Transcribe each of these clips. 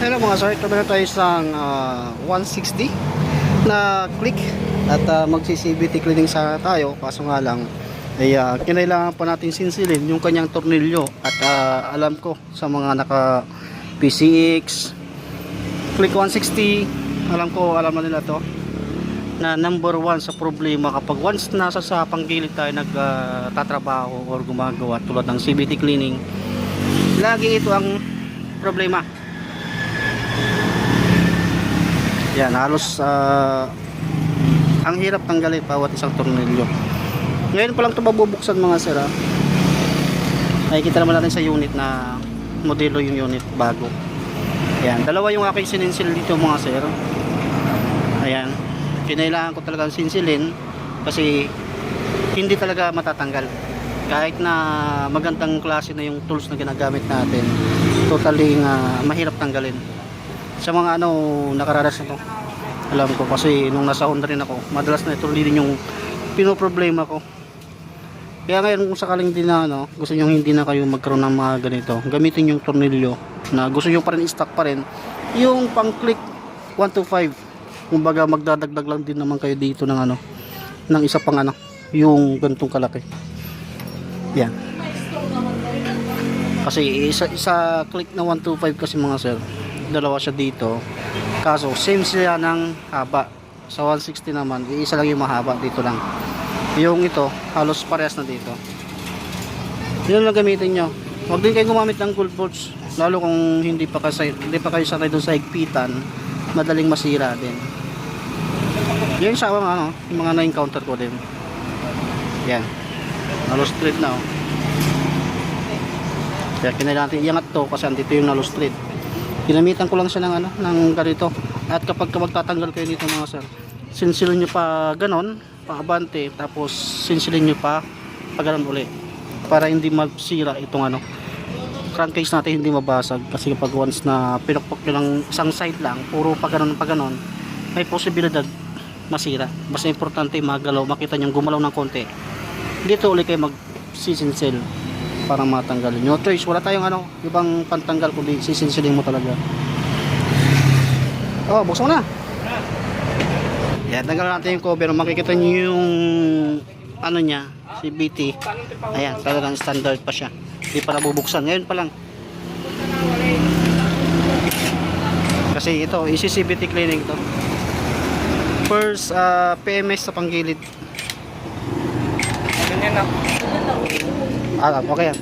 Hello mga sir, ito na tayo sa ah, 160 na click at uh, magsi-CVT cleaning sa tayo. Kaso nga lang ay ah, kinailangan pa natin sinsilin yung kanyang tornilyo at ah, alam ko sa mga naka PCX click 160 alam ko alam na nila to na number one sa problema. Kapag once nasa sa panggilid tayo nagtatrabaho or gumagawa tulad ng CVT cleaning lagi ito ang problema yan halos ah, ang hirap tanggalin bawat isang tornilyo. Ngayon pa lang ito mabubuksan mga sir ah. nakikita naman natin sa unit na modelo yung unit bago. Yan dalawa yung aking sininsil dito mga sir. Ayan kinailangan ko talaga sinsilin kasi hindi talaga matatanggal. Kahit na magandang klase na yung tools na ginagamit natin totally nga mahirap tanggalin sa mga ano nakararas na to alam ko kasi nung nasa Honda rin ako madalas na ito rin yung pinoproblema ko. Kaya ngayon kung sakaling din na ano, gusto nyo hindi na kayo magkaroon ng mga ganito gamitin yung tornilyo na gusto nyo pa rin stock pa rin yung pang click 1 to 5 kumbaga magdadagdag lang din naman kayo dito ng ano ng isa pang ano yung gantong kalaki. Yan. Kasi isa, isa click na 125 kasi mga sir dalawa siya dito. Kaso same siya ng haba. Sa 160 naman isa lang yung mahaba dito lang. Yung ito halos parehas na dito. Yun lang gamitin nyo. Huwag din kayo gumamit ng gold bolts. Lalo kung hindi pa, kasi, hindi pa kayo sanay doon sa higpitan madaling masira din. Yun sa mga ano yung mga na-encounter ko din. Yan. Halos straight na oh. Kaya kinailangan natin iangat to kasi andito yung nalo straight ginamitan ko lang siya ng ano ng ganito. At kapag ka magtatanggal kayo dito mga sir sinsilin nyo pa ganon pa abante tapos sinsilin nyo pa pa ganon uli. Para hindi magsira itong ano crankcase natin hindi mabasag. Kasi kapag once na pinukpok nyo ng isang side lang puro pa ganon pa ganon may posibilidad masira. Basta importante magalaw makita nyo gumalaw ng konti. Dito uli kayo mag sisinsil para matanggalin no choice. Wala tayong ano ibang pantanggal kundi sisinsilin mo talaga. Oh buksan na. Yan tanggalan natin yung cover. Makikita nyo yung ano niya si BT ayan talagang standard pa siya. Hindi pa nabubuksan. Ngayon pa lang. Kasi ito isi-CBT cleaning to. First ah, PMS sa panggilid. Ganyan na. Ah, okay yan.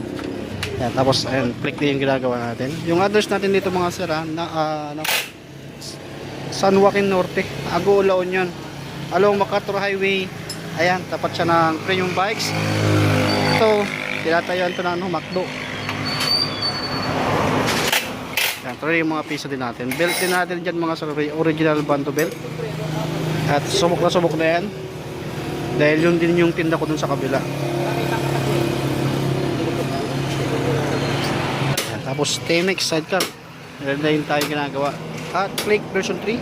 Tapos ayun, click din yung ginagawa natin. Yung address natin dito mga sir, ah, na ah, ano, San Joaquin Norte, Ago La Union. Along MacArthur Highway. Ayan, tapat siya ng premium bikes. Ito, tinatayuan ito ng ano, McDo. Yan, rin yung mga piso din natin. Belt din natin dyan mga sir, original bando belt. At subok na subok na yan. Dahil yun din yung tinda ko dun sa kabila. Tapos Temex sidecar. Meron na yung tayo ginagawa. At Click version 3.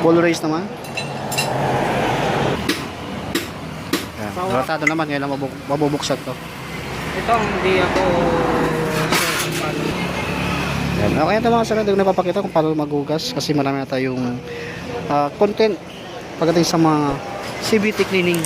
Ball race naman. Yan, Tratado naman. Ngayon lang mabuk- mabubuksan to. Ito hindi ako sure kung paano. Yan. Okay ito mga. Hindi ko napapakita kung paano magugas. Kasi marami na tayong ah, content pagdating sa mga CBT cleaning.